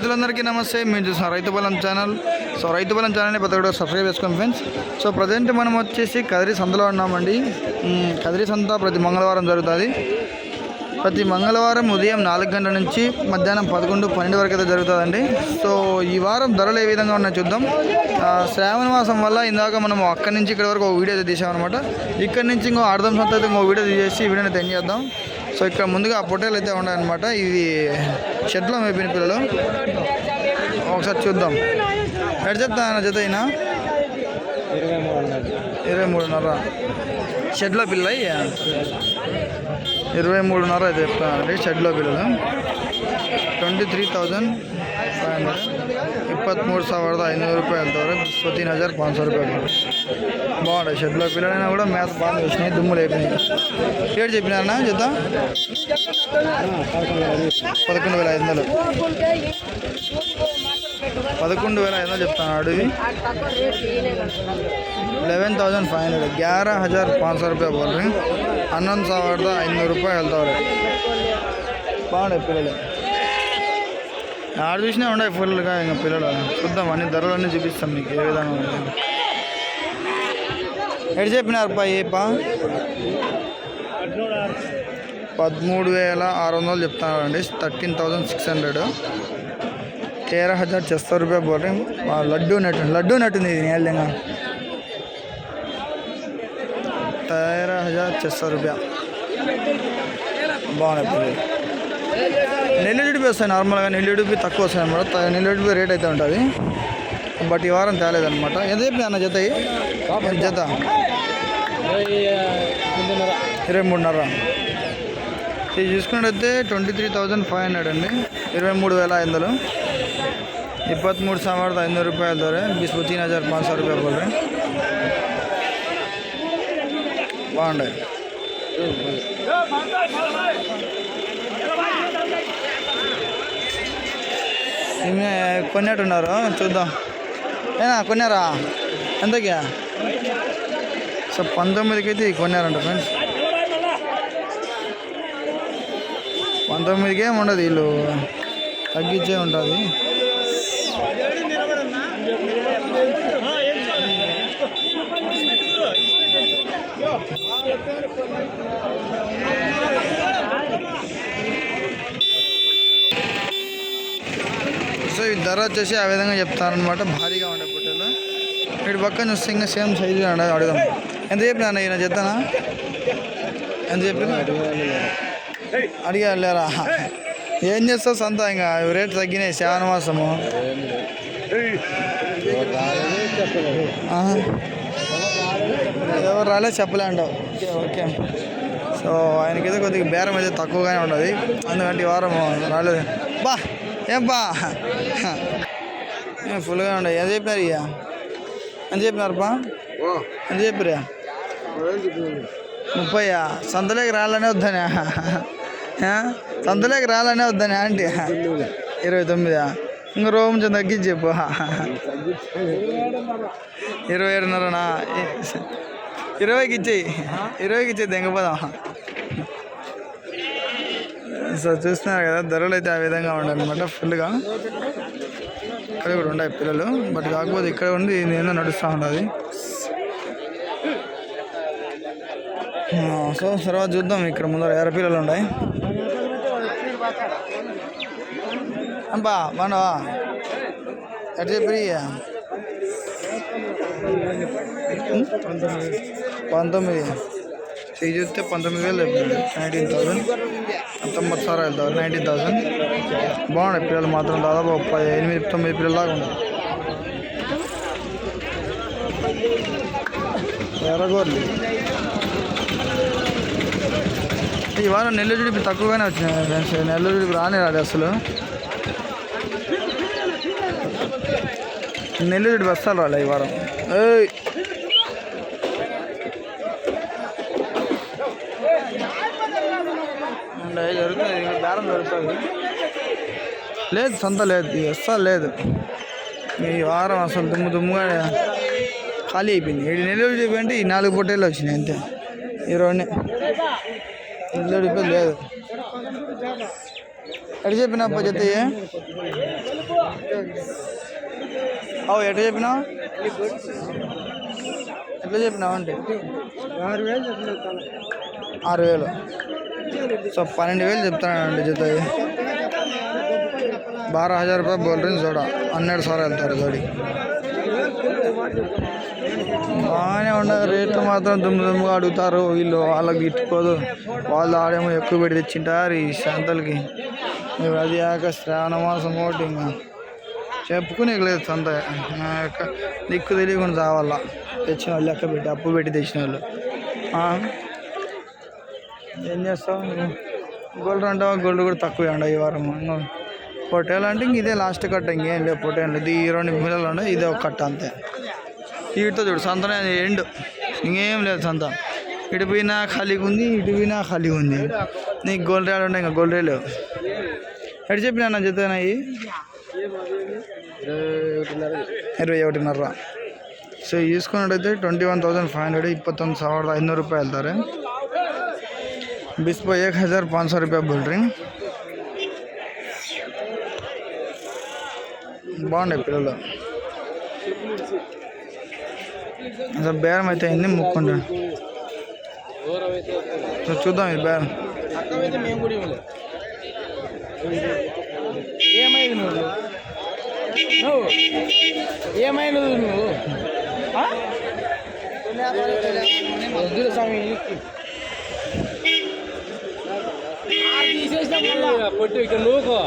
రైతులందరికీ నమస్తే. మేము చూసిన రైతు బలం ఛానల్. సో రైతు బలం ఛానల్ని ప్రతి ఒక్కరు సబ్స్క్రైబ్ చేసుకోండి ఫ్రెండ్స్ సో ప్రజెంట్ మనం వచ్చేసి కదిరి సంతలో ఉన్నామండి. కదిరి సంత ప్రతి మంగళవారం జరుగుతుంది. ప్రతి మంగళవారం ఉదయం నాలుగు గంటల నుంచి మధ్యాహ్నం పదకొండు పన్నెండు వరకు అయితే జరుగుతుందండి. సో ఈ వారం ధరలు ఏ విధంగా ఉన్నాయో చూద్దాం. శ్రావణ మాసం వల్ల ఇందాక మనం అక్కడి నుంచి ఇక్కడ వరకు ఒక వీడియో అయితే తీసామన్నమాట. ఇక్కడ నుంచి ఇంకో అర్థం సంత అయితే ఇంకో వీడియో తీసేసి ఈ వీడియోని తెన్ చేద్దాం. సో ఇక్కడ ముందుగా ఆ పొట్టేలు అయితే ఉన్నాయన్నమాట ఇది షెడ్లో మేపిన పిల్లలు ఒకసారి చూద్దాం ఎక్కడ చెప్తా ఆయన జత అయినా ఇరవై మూడు ఉన్నది ఇరవై మూడున్నర షెడ్లో పిల్ల ఇయ్య. ఇరవై మూడున్నర అయితే చెప్తానండి షెడ్లో పిల్లలు twenty three thousand five hundred ಇಪ್ಪತ್ತ್ಮೂರು ಸಾವಿರದ ಐನೂರು ರೂಪಾಯಿ ಹೇಳ್ತವ್ರೆ ಇಪ್ಪತ್ತೀನ್ ಹಜಾರ್ ಪಾಂಚ್ ಸौ ರೂಪಾಯಿ బాగుంటాయి షెడ్లో పిల్లలైనా కూడా మేత బాగా వేసినాయి దుమ్ములు అయిపోయినాయి ఏడు చెప్పినారన్నా జత పదకొండు వేల ఐదు వందలు పదకొండు వేల ఐదు వందలు చెప్తాను అడివి ಲೆವೆನ್ ತೌಸಂಡ್ ಫೈವ್ ಹಂಡ್ರೆಡ್ ಗ್ಯಾರ ಹಜಾರ್ ಪಾಂಚ್ ಸौ ರೂಪಾಯಿ ಬೋಲ್ರಿ ಹನ್ನೊಂದು ಸಾವಿರದ ಐನೂರು ರೂಪಾಯಿ ಹೇಳ್ತಾವ್ರೆ బాగున్నాయి పిల్లలు ఆడ చూసినా ఉన్నాయి ఫుల్గా ఇంకా పిల్లలు చూద్దాం అన్ని ధరలన్నీ చూపిస్తాం మీకు ఏ విధంగా ఉన్నాయో. ఎటు చెప్పినారు పై పదమూడు వేల ఆరు వందలు చెప్తున్నారండి. Thirteen thousand six hundred. తేరా హజార్ చెస్తా రూపాయ బోరే లడ్డు నెట్ లడ్డు నట్టుంది ఇది నేలంగా తేరా హజార్ చేస్తా రూపాయ. బాగున్నాయి నెల్లు డిపి వస్తాయి నార్మల్గా. నెల్లు డిపి తక్కువ వస్తాయి అనమాట నెల్లు డిపి రేట్ అయితే ఉంటుంది. బట్ ఈ వారం తేలేదనమాట ఎంత చెప్పి అన్న చేత జత ఇరవై మూడున్నర ఇది చూసుకున్నట్టయితే twenty three thousand five hundred అండి ఇరవై మూడు వేల ఐదు వందలు ಇಪ್ಪತ್ತ್ಮೂರು ಸಾವಿರದ ಐನೂರು ರೂಪಾಯಿ ಅಲ್ದವ್ರೆ ಬಿಸ್ ತೀನ್ ಹಜಾರ್ ಪಾಂಚ್ ಸಾವಿರ ರೂಪಾಯಿ ಬೋಲ್ರಿ బాగుంటాయి ఇమే కొన్నట్టున్నారు చూద్దాం ఏనా కొన్నారా ఎంతకి సో పంతొమ్మిదికి అయితే కొన్నారంట ఫ్రెండ్స్. పంతొమ్మిదికి ఏమి ఉండదు వీళ్ళు తగ్గించే ఉంటుంది. సో ఈ ధర వచ్చేసి ఆ విధంగా చెప్తారనమాట భారీగా ఉండే పొట్టేలు వీటి పక్కన చూస్తే ఇంకా సేమ్ సైజు అడుగుదాం. ఎంత చెప్పినా అన్న ఈయన చెప్తానా? ఎంత చెప్పిన? లేరా? ఏం చేస్తావు సొంత ఇంకా? రేట్ తగ్గినాయి శ్రావణ మాసము. ఎవరు రాలేదు చెప్పలే అంటావు. Okay okay. సో ఆయనకైతే కొద్దిగా బేరం అయితే తక్కువగానే ఉండదు అందుకంటే ఈ వారం రాలేదు. బా ఏం బా? ఏం ఫుల్గా ఉండవు ఎంత చెప్పినారు ఇక ఎంత చెప్పినారు బా? ఎంత చెప్పారు ముప్పయ్యా సంతలోకి రాలనే వద్దనే. ఆ? సంతలోకి రాలనే వద్దనే ఆంటీ. ఇరవై తొమ్మిదా? ఇంక రోజు కొంచెం తగ్గించి చెప్పు. ఇరవై ఏడున్నరనా? ఇరవైకి ఇచ్చేయి. ఇరవైకి ఇచ్చేయి దెంగపోదాం సో చూస్తున్నారు కదా ధరలు అయితే ఆ విధంగా ఉండాలన్నమాట ఫుల్గా. ఇక్కడ కూడా ఉన్నాయి పిల్లలు. బట్ కాకపోతే ఇక్కడ ఉండి నేను నడుస్తూ ఉంటుంది సో తర్వాత చూద్దాం. ఇక్కడ ముందర ఎర్ర పిల్లలు ఉన్నాయి. అంబా బాగున్నావా ఎట్లా చెప్పి పంతొమ్మిది. ఇది చూస్తే పంతొమ్మిది వేలు నైన్టీన్ థౌసండ్ పంతొమ్మిది సార్ వెళ్తారు నైన్టీన్ థౌసండ్ బాగున్నాయి పిల్లలు మాత్రం. దాదాపు పది ఎనిమిది తొమ్మిది పిల్లలు దాకా ఉన్నాయి. ఎర్రగోర్లు. ఈ వారం నెల్లూరు జుడిపి తక్కువగానే వచ్చినాయి ఫ్రెండ్స్. నెల్లూరు జుడిపి రానే రాదు అసలు. నెల్లూరు జుడిపి వస్తాలు రాలే ఈ వారం. ఏయ్. జరుగుతుంది బేరం జరుగుతుంది లేదు సొంత లేదు. వస్తా అస్సలు లేదు. ఈ వారం అసలు దుమ్ము దుమ్ముగా ఖాళీ అయిపోయింది. ఏడు నెల్లూరు జుడిపి అంటే ఈ నాలుగు పొట్టేళ్ళు వచ్చినాయి అంతే. ఈ రెండు నెల్లూరు జుడిపి లేదు. ఎటు చెప్పిన జత అవు ఎట్లా చెప్పినావు? ఎట్లా చెప్పినావు అంటే? ఆరు వేలు. ఆరు వేలు సో పన్నెండు వేలు చెప్తానండి జత బారా హజార్ రూపాయలు బోల్ రేంజ్ చూడ హండ్రెడ్ సార్ వెళ్తారు జోడి. బాగానే ఉండదు రేట్లు మాత్రం దుమ్ము దుమ్ముగా అడుగుతారు. వీళ్ళు వాళ్ళకి ఇట్టుకోదు వాళ్ళు ఆడేమో ఎక్కువ పెట్టి తెచ్చింటారు ఈ సంతలకి. అది కాక శ్రావణ మాసం ఒకటి ఇంకా. చెప్పుకునే లేదు సంత. యొక్క దిక్కు తెలియకుండా చావాలా తెచ్చిన వాళ్ళు లెక్క పెట్టి అప్పు పెట్టి తెచ్చిన వాళ్ళు. ఏం చేస్తావు గోల్డ్ అంటావా? గోల్డ్ కూడా తక్కువ ఉండ ఈ వారం. పొట్టేలు అంటే ఇంక ఇదే లాస్ట్ కట్ట. ఇంకేం లేవు పొట్టేలు. ఇది ఈ రెండు మిల్లలు ఉండే ఇదే ఒక కట్ట అంతే. వీటితో చూడు సంతనే ఎండ్ ఇంకేం లేదు సంత ఇటు పోయినా ఖాళీగా ఉంది ఇటు పోయినా ఖాళీగా ఉంది నీకు గోల్డ్ రేలు ఉంటాయి ఇంకా గోల్డ్ రేలు ఎటు చెప్పినా నా జతనాయి ఇరవై ఒకటిన్నర సో తీసుకున్నట్టయితే twenty one thousand five hundred ಇಪ್ಪತ್ತೊಂದು ಸಾವಿರದ ಐನೂರು ರೂಪಾಯಿ ಹೇಳ್ತಾರೆ ಬಿಸ್ಪೋ ಏಕ್ ಹಜಾರ್ ಪಾಂಚ್ ಸौ ರೂಪಾಯಿ ಬೋಲ್ರಿ బాగున్నాయి పిల్లలు అసలు బేరం అయితే అయింది ముక్కుంటా. సో చూద్దాం ఇది బేరం. ఏమైంది నువ్వు? నువ్వు? ఏమైనది నువ్వు? ఆ? వద్దులే స్వామి. పొట్టు ఇక్కడ నువ్వు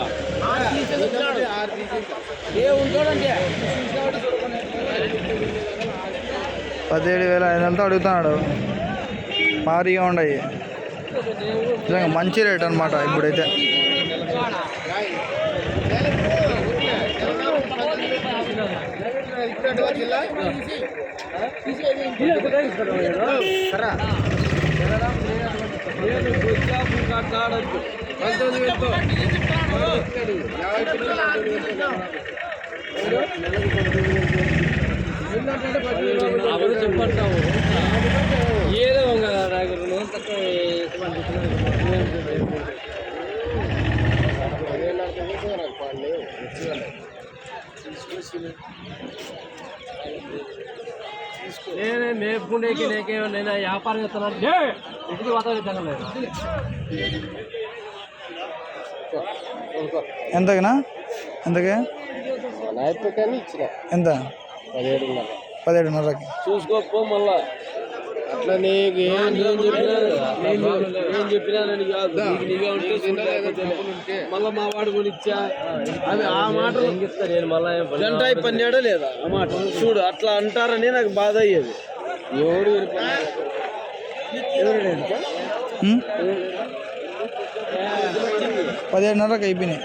ఏ ఉంటాడంటే. పదిహేడు వేల ఐదు వందలతో అడుగుతున్నాడు. భారీగా ఉండయి నిజంగా మంచి రేట్ అనమాట ఇప్పుడైతే. అప్పుడు చెప్పంటావు. ఏదో ఒక నాకు నేనే మేపుకునేకి నేకే నేను వ్యాపారం చేస్తున్నాను. ఇంటికి వాతావరణం లేదు. ఎంతకనా? ఎంతకే? ఎంత? పదిహేడున్నర పదిహేడున్నరకి. చూసుకోపో మళ్ళా. అట్లా నీకు ఏం నేను చెప్పినా నేను నేను చెప్పినానని కాదు. నీకు నీగా ఉంటే మళ్ళా మా వాడు కొని ఇచ్చా అది ఆ మాట నేను మళ్ళా గంట పన్నాడా లేదా? ఆ మాట. చూడు అట్లా అంటారని నాకు బాధ అయ్యేది. ఎవడు? పదిహేడున్నరకు అయిపోయినాయి.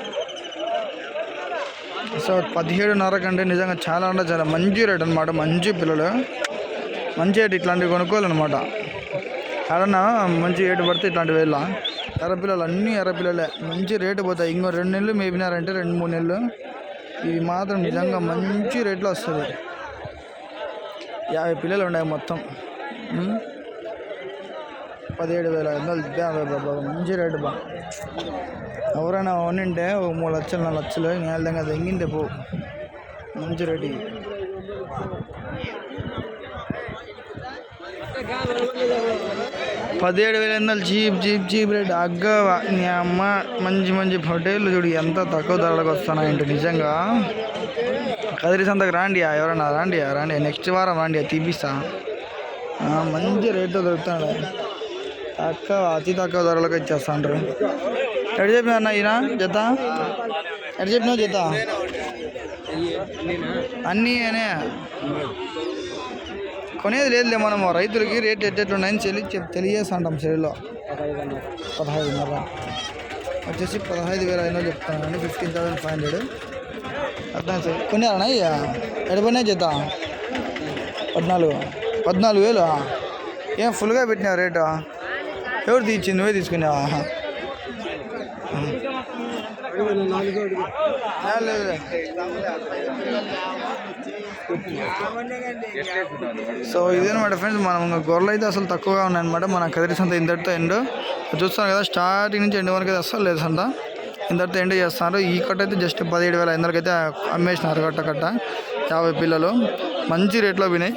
సో పదిహేడున్నర కంటే నిజంగా చాలా అంటే చాలా మంచి రేట్ అనమాట మంచి పిల్లలు. మంచి రేట్ ఇట్లాంటివి కొనుక్కోవాలన్నమాట. ఎక్కడన్నా మంచి రేటు పడితే ఇట్లాంటివి వెళ్ళా. ఎర్రపిల్లలు అన్నీ ఎర్రపిల్లలే మంచి రేటు పోతాయి. ఇంకో రెండు నెలలు మేపినారంటే రెండు మూడు నెలలు. ఇవి మాత్రం నిజంగా మంచి రేట్లో వస్తుంది. యాభై పిల్లలు ఉన్నాయి మొత్తం. పదిహేడు వేల ఐదు వందలు యాభై బాబా మంచి రేటు బా. ఎవరైనా ఉండింటే ఒక మూడు లక్షలు నాలుగు లక్షలు నేను విధంగా తెంగింటే పో. మంచి రేటు ఇవి. పదిహేడు వేల ఐదు వందలు చీప్ చీప్ చీప్ రేట్. అగ్గ నీ అమ్మ మంచి మంచి హోటళ్ళు చూడు ఎంత తక్కువ ధరలకు వస్తున్నాయంటే నిజంగా. కదిరి సంతకు రాండి ఎవరన్నా రాండి రాండి నెక్స్ట్ వారం రాండి తీపిస్తా. మంచి రేట్తో దొరుకుతున్నాడు. తక్కువ అతి తక్కువ ధరలకు ఇచ్చేస్తాండ్రు. ఎటు చెప్పినా అన్న ఈయన? జత? ఎటు చెప్పినావు జత? అన్నీ అనే కొనేది లేదులే మనం రైతులకి రేట్ ఎట్టెట్లున్నాయని చెల్లి చెప్ తెలియజేస్తాంటాం చెల్లిలో పదహైదున్నర. వచ్చేసి పదహైదు వేల ఐదు వందలు చెప్తాను ఫిఫ్టీన్ థౌసండ్ ఫైవ్ హండ్రెడ్. అర్థం సార్ కొన్నారనా అయ్యా? ఎడపడినా జత? పద్నాలుగు. పద్నాలుగు వేలు? ఏం ఫుల్గా పెట్టినావు రేటు? ఎవరు తీర్చింది నువ్వే తీసుకున్నావా? ఆహా. సో ఇదేనమాట ఫ్రెండ్స్ మనం ఇంకా గొర్రెలు అయితే అసలు తక్కువగా ఉన్నాయన్నమాట. మన కదిరి సంత ఇంతటితో ఎండ్. చూస్తాను కదా స్టార్టింగ్ నుంచి ఎండ్ వరకు అయితే అస్సలు లేదు సంత. ఇంతటితో ఎండ్ చేస్తున్నారు. ఈ కట్ట అయితే జస్ట్ పదిహేడు వేల ఐదు వందలకైతే అమ్మేసినారు కట్ట కట్ట యాభై పిల్లలు. మంచి రేట్లో వినాయి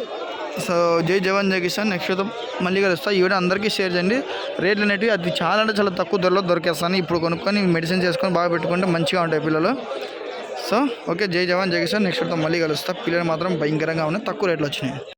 సో జై జవాన్ జై కిసాన్. నెక్స్ట్ అయితే మళ్ళీ కలుస్తా. ఈ వీడియో అందరికీ షేర్ చేయండి. రేట్లు అనేటివి అది చాలా అంటే చాలా తక్కువ ధరలో దొరికేస్తాను. ఇప్పుడు కొనుక్కొని మెడిసిన్ చేసుకొని బాగా పెట్టుకుంటే మంచిగా ఉంటాయి పిల్లలు. సో ఓకే జై జవాన్ జై కిసాన్. నెక్స్ట్ అయితే మళ్ళీ కలుస్తా. పిల్లలు మాత్రం భయంకరంగా ఉన్నాయి. తక్కువ రేట్లు వచ్చినాయి.